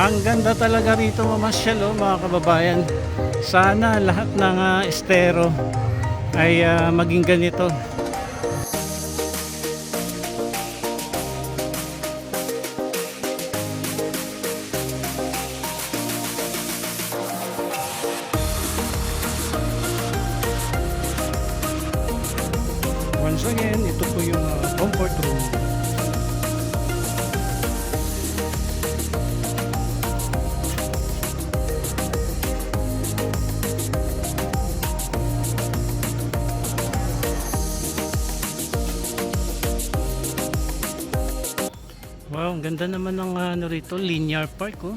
Ang ganda talaga rito mamasyal oh, mga kababayan. Sana lahat ng ah, estero ay ah, maging ganito. Once again, ito po yung ah, comfort room. Naman ng ah, ano rito, linear park oh.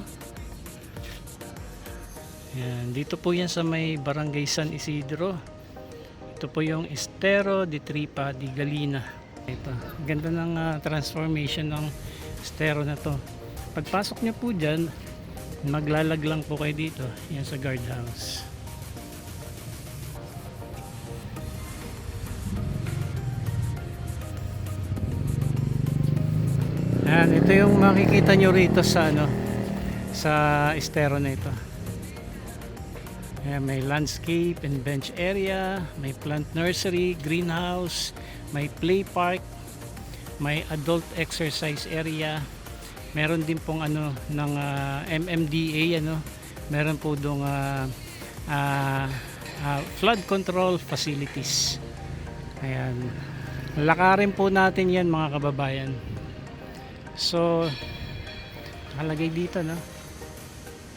Yan, dito po yan sa may Barangay San Isidro. Ito po yung Estero de Tripa di Galina. Ito, ang ganda ng ah, transformation ng estero na to. Pagpasok niyo po dyan, maglalag lang po kayo dito. Yan sa guardhouse. Yan, ito yung makikita nyo rito sa ano sa estero na ito. Ayan, may landscape and bench area, may plant nursery, greenhouse, may play park, may adult exercise area. Meron din pong ano ng ah, MMDA ano. Meron po dong ah, ah, ah, flood control facilities. Ayan. Lakarin po natin 'yan mga kababayan. So, nakalagay dito, no?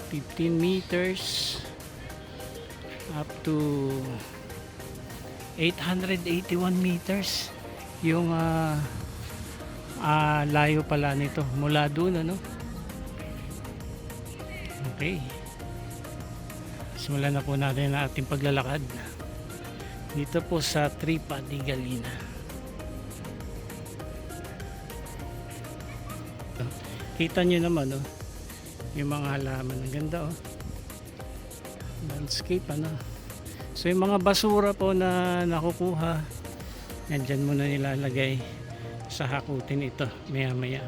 15 meters up to 881 meters. Yung ah ah, layo pala nito. Mula doon ano? Okay. Simulan na po natin ang ating paglalakad. Dito po sa Tripa di Galina kita nyo naman oh, yung mga halaman. Ang ganda oh. Landscape ano. So yung mga basura po na nakukuha nandyan mo na nilalagay sa hakutin ito maya maya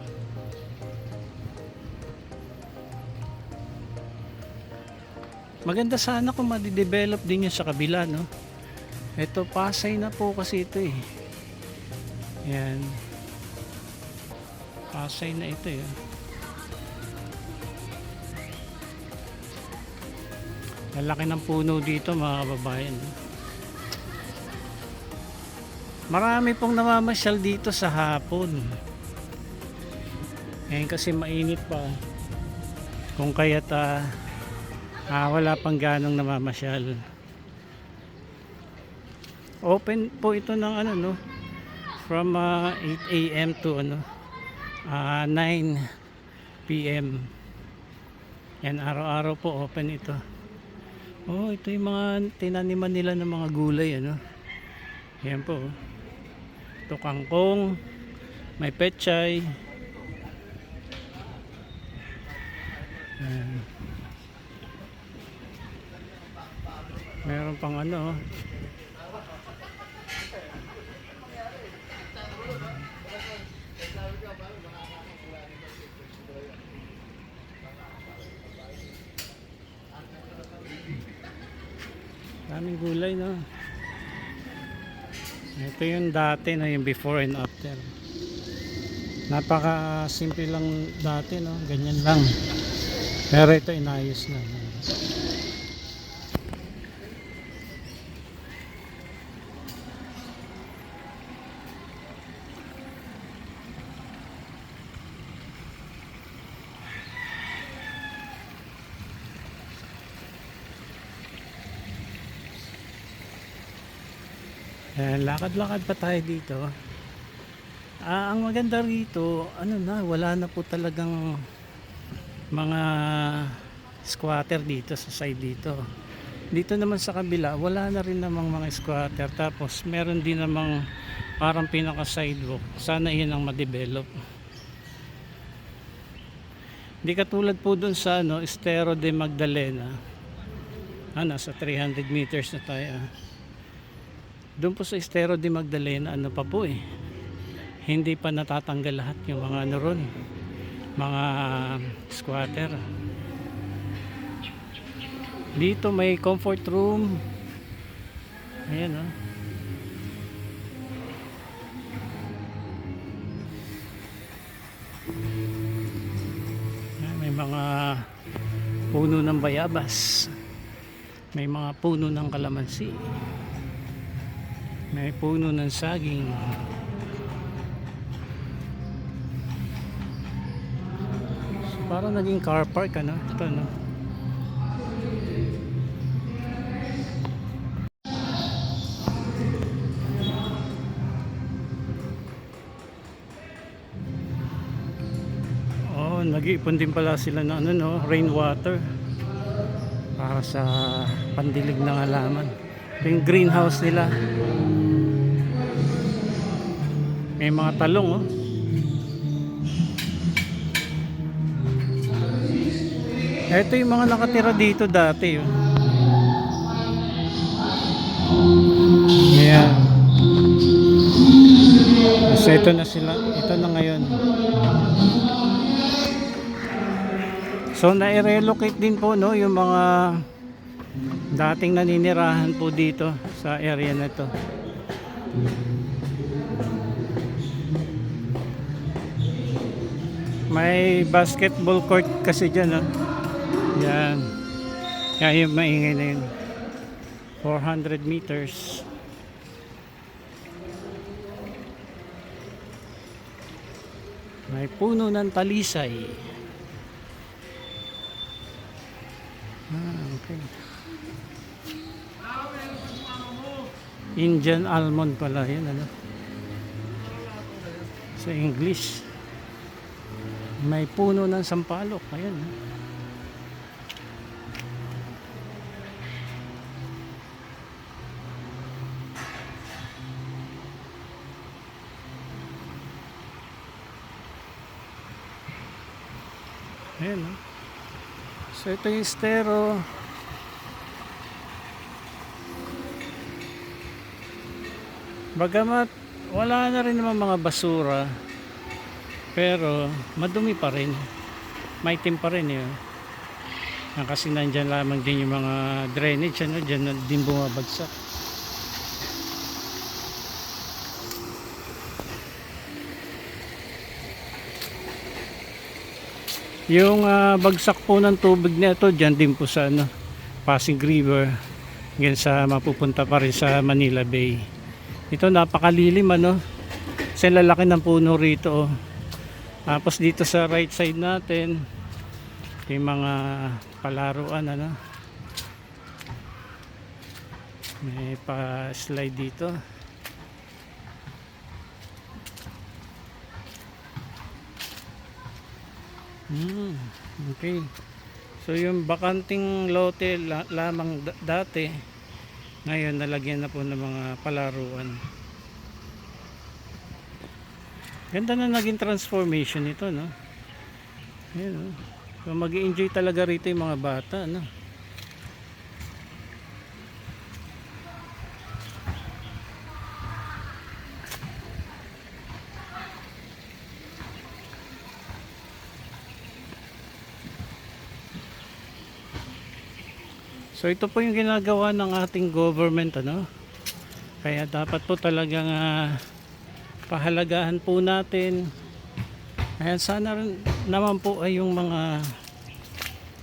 maganda sana kung madidevelop din yun sa kabila no? Ito pasay na po kasi ito eh. Yan. Pasay na ito eh Lalaki ng puno dito mga kababayan. Marami pong namamasyal dito sa hapon. Ngayon kasi mainit pa. Kung kaya't ah, ah, wala pang ganong namamasyal. Open po ito ng ano no from ah, 8 a.m. to ano ah, 9 p.m. Yan araw-araw po open ito. Oh, ito yung mga tinaniman nila ng mga gulay, ano. Yan po. oh. Ito kangkong, may pechay. Ayan. Meron pang ano, Daming gulay, no? Ito yung dati na yung before and after. Napaka simple lang dati, no? Ganyan lang. Pero ito inayos na. Ayan, lakad-lakad pa tayo dito. Ah, ang maganda rito, ano na, wala na po talagang mga squatter dito sa side dito. Dito naman sa kabila, wala na rin namang mga squatter. Tapos meron din namang parang pinaka sidewalk. Sana yun ang ma-develop. Hindi katulad po dun sa ano, Estero de Magdalena. Ah, nasa 300 meters na tayo. ah. Doon po sa Estero de Magdalena, ano pa po eh. Hindi pa natatanggal lahat yung mga ano ron. mga squatter. Dito may comfort room. Ayan oh. May mga puno ng bayabas. May mga puno ng kalamansi. May puno ng saging. So, parang naging car park ano? Ito no. Oh, nag-iipon din pala sila ng ano no, rainwater para sa pandilig ng halaman. Ito yung greenhouse nila. May mga talong oh. Ito yung mga nakatira dito dati oh. Ayan. So ito na sila. Ito na ngayon. So na-relocate din po no yung mga dating naninirahan po dito sa area na to. May basketball court kasi dyan no. Yan. Kaya yung maingay na yun. 400 meters. May puno ng talisay. Ah, okay. Indian almond pala yan ano. Sa English. May puno ng sampalok. Ayan. Ayan. ah. So ito yung estero. Bagamat wala na rin naman mga basura. Pero madumi pa rin. Maitim pa rin yun. Ah, Kasi nandyan lamang din yung mga drainage. Ano, dyan din bumabagsak. Yung ah, bagsak po ng tubig na ito, dyan din po sa ano, Pasig River. Hanggang sa mapupunta pa rin sa Manila Bay. Ito napakalilim ano. Sa lalaki ng puno rito. Oh. Tapos dito sa right side natin, yung mga palaruan ano. May pa-slide dito. Hmm, okay. So yung bakanting lote la- lamang da- dati, ngayon nalagyan na po ng mga palaruan. Ganda na naging transformation nito, no? Ayan, no? So mag enjoy talaga rito yung mga bata, no? So ito po yung ginagawa ng ating government ano. Kaya dapat po talagang ah, pahalagahan po natin. Ayan sana rin naman po ay yung mga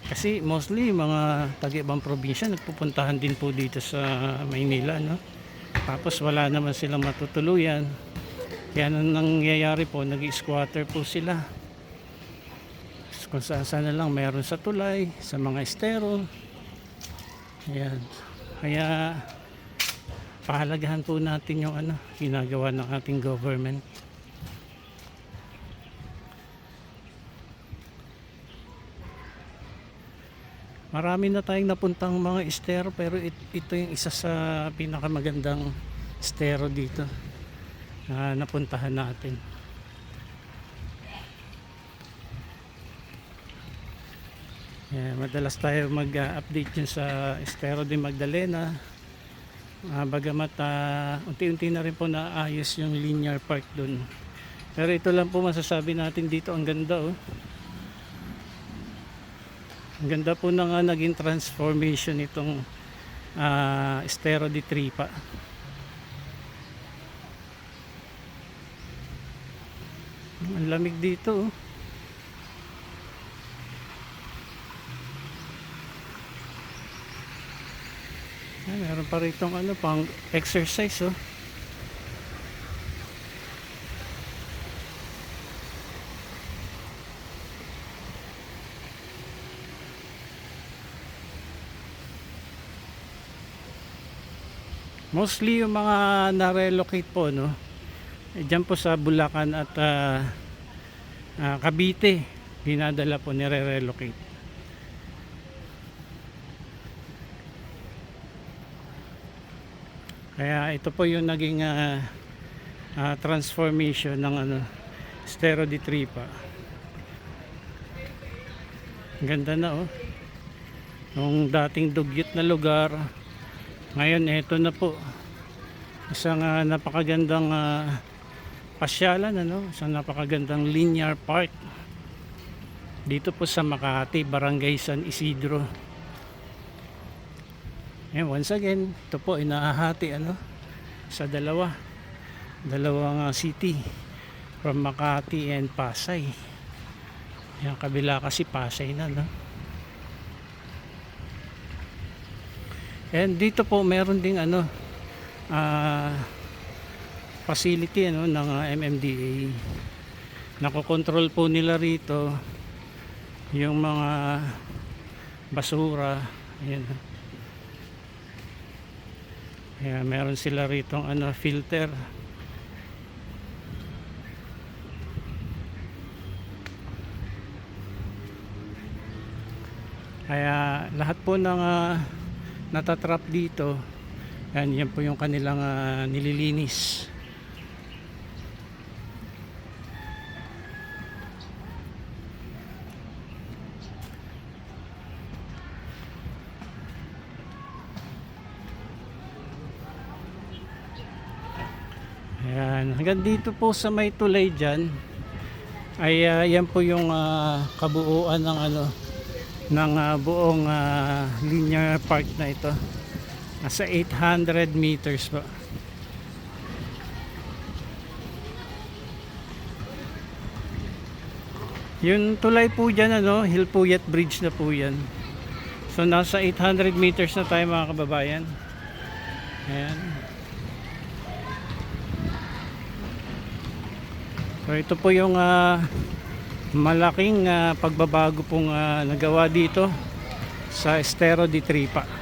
kasi mostly mga taga-ibang probinsya nagpupuntahan din po dito sa Maynila no. Tapos wala naman silang matutuluyan. Kaya nang nangyayari po, nag-squatter po sila. Kung saan saan na lang meron sa tulay, sa mga estero, Ayan. Kaya pahalagahan po natin yung ano, ginagawa ng ating government. Marami na tayong napuntang mga estero pero it- ito yung isa sa pinakamagandang estero dito na napuntahan natin. Yeah, madalas tayo mag-update dyan sa Estero de Magdalena uh, bagamat uh, unti-unti na rin po naayos yung linear park doon pero ito lang po masasabi natin dito ang ganda oh. Ang ganda po na nga naging transformation itong uh, ah, Estero de Tripa. Ang lamig dito oh. Ah, meron pa rito ano pang exercise oh. Mostly yung mga na-relocate po no. Eh, Diyan po sa Bulacan at ah, ah, Cavite dinadala po nire-relocate. Kaya ito po yung naging ah, ah, transformation ng ano Estero de Tripa. Ang Ganda na oh. Nung dating dugyot na lugar, ngayon eto na po. Isang ah, napakagandang ah, pasyalan ano, isang napakagandang linear park. Dito po sa Makati, Barangay San Isidro. And once again, ito po inahati ano sa dalawa. Dalawang ah, city from Makati and Pasay. Yung kabila kasi Pasay na no. And dito po meron ding ano ah facility ano ng ah, MMDA. Nakokontrol po nila rito yung mga basura. Ayan. Kaya meron sila rito ano filter. Kaya lahat po ng ah, natatrap dito yan, yan po yung kanilang ah, nililinis Ayan, hanggang dito po sa may tulay dyan ay ah, yan po yung ah, kabuuan ng ano ng ah, buong ah, linear park na ito. Nasa 800 meters po. Yung tulay po dyan ano Hilpuyat Bridge na po yan. So nasa 800 meters na tayo mga kababayan. Ayan so ito po yung ah, malaking ah, pagbabago pong ah, nagawa dito sa Estero de Tripa